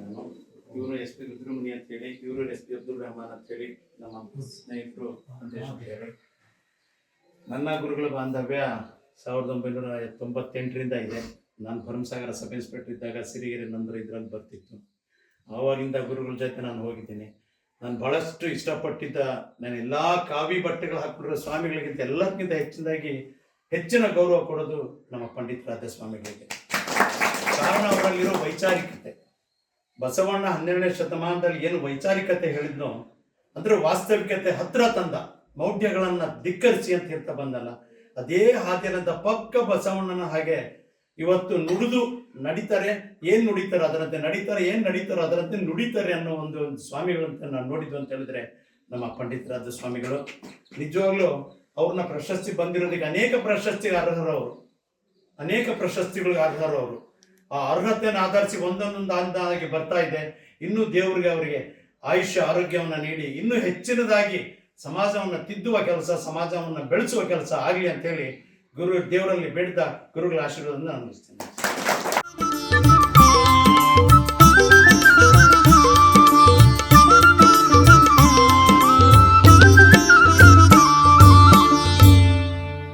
ನಾನು. ಇವರು S P Rudramuni ಅಂತ ಹೇಳಿ, ಇವರು ಎಸ್ ಪಿ ಅಬ್ದುಲ್ ರಹಮಾನ್ ಅಂತ ಹೇಳಿ ನಮ್ಮ ಸ್ನೇಹಿತರು ಅಂತ ನನ್ನ ಗುರುಗಳ ಬಾಂಧವ್ಯ ಸಾವಿರದ ಒಂಬೈನೂರ ತೊಂಬತ್ತೆಂಟರಿಂದ ಇದೆ. ನಾನು ಭರಮಸಾಗರ ಸಬ್ ಇನ್ಸ್ಪೆಕ್ಟರ್ ಇದ್ದಾಗ ಸಿರಿಗೆರೆ ನಂದರು ಇದ್ರಲ್ಲಿ ಬರ್ತಿತ್ತು. ಆವಾಗಿಂದ ಗುರುಗಳ ಜೊತೆ ನಾನು ಹೋಗಿದ್ದೀನಿ. ನಾನು ಬಹಳಷ್ಟು ಇಷ್ಟಪಟ್ಟಿದ್ದ ನಾನು ಎಲ್ಲ ಕಾವಿ ಬಟ್ಟೆಗಳು ಹಾಕ್ಬಿಟ್ಟಿರೋ ಸ್ವಾಮಿಗಳಿಗಿಂತ ಎಲ್ಲಕ್ಕಿಂತ ಹೆಚ್ಚಿನದಾಗಿ ಹೆಚ್ಚಿನ ಗೌರವ ಕೊಡೋದು ನಮ್ಮ ಪಂಡಿತರಾದ ಸ್ವಾಮಿಗಳಿಗೆ. ಕಾರಣ ಅವರಲ್ಲಿರೋ ವೈಚಾರಿಕತೆ. ಬಸವಣ್ಣ ಹನ್ನೆರಡನೇ ಶತಮಾನದಲ್ಲಿ ಏನು ವೈಚಾರಿಕತೆ ಹೇಳಿದ್ನೋ, ಅಂದ್ರೆ ವಾಸ್ತವಿಕತೆ ಹತ್ರ ತಂದ. ಮೌಢ್ಯಗಳನ್ನ ಧಿಕ್ಕರಿಸಿ ಅಂತ ಹೇಳ್ತಾ ಬಂದಲ್ಲ. ಅದೇ ಹಾದಿಯಲ್ಲಂತ ಪಕ್ಕ ಬಸವಣ್ಣನ ಹಾಗೆ ಇವತ್ತು ನುಡಿದು ನಡೀತಾರೆ, ಏನ್ ನುಡಿತಾರೆ, ಅದರಂತೆ ನಡೀತಾರೆ, ಏನ್ ನಡೀತಾರೋ, ಅದರಂತೆ ನುಡಿತಾರೆ ಅನ್ನೋ ಒಂದು ಸ್ವಾಮಿಗಳಂತ ನಾನು ನೋಡಿದ್ವು ಅಂತ ಹೇಳಿದ್ರೆ ನಮ್ಮ ಪಂಡಿತರಾದ ಸ್ವಾಮಿಗಳು. ನಿಜವಾಗ್ಲೂ ಅವ್ರನ್ನ ಪ್ರಶಸ್ತಿ ಬಂದಿರೋದಕ್ಕೆ ಅನೇಕ ಪ್ರಶಸ್ತಿ ಅರ್ಹರು ಅವರು ಅನೇಕ ಪ್ರಶಸ್ತಿಗಳಿಗೆ ಅರ್ಹರು ಅವರು. ಆ ಅರ್ಹತೆಯನ್ನು ಆಧರಿಸಿ ಒಂದೊಂದೊಂದು ಅಂದಾಗಿ ಬರ್ತಾ ಇದೆ. ಇನ್ನೂ ದೇವರಿಗೆ ಅವರಿಗೆ ಆಯುಷ್ಯ, ಆರೋಗ್ಯವನ್ನ ನೀಡಿ, ಇನ್ನೂ ಹೆಚ್ಚಿನದಾಗಿ ಸಮಾಜವನ್ನು ತಿದ್ದುವ ಕೆಲಸ, ಸಮಾಜವನ್ನು ಬೆಳೆಸುವ ಕೆಲಸ ಆಗಲಿ ಅಂತೇಳಿ ಗುರು ದೇವರಲ್ಲಿ ಬೇಡಿದ ಗುರುಗಳ ಆಶೀರ್ವಾದವನ್ನು ನಾನು ಅನ್ನಿಸ್ತೇನೆ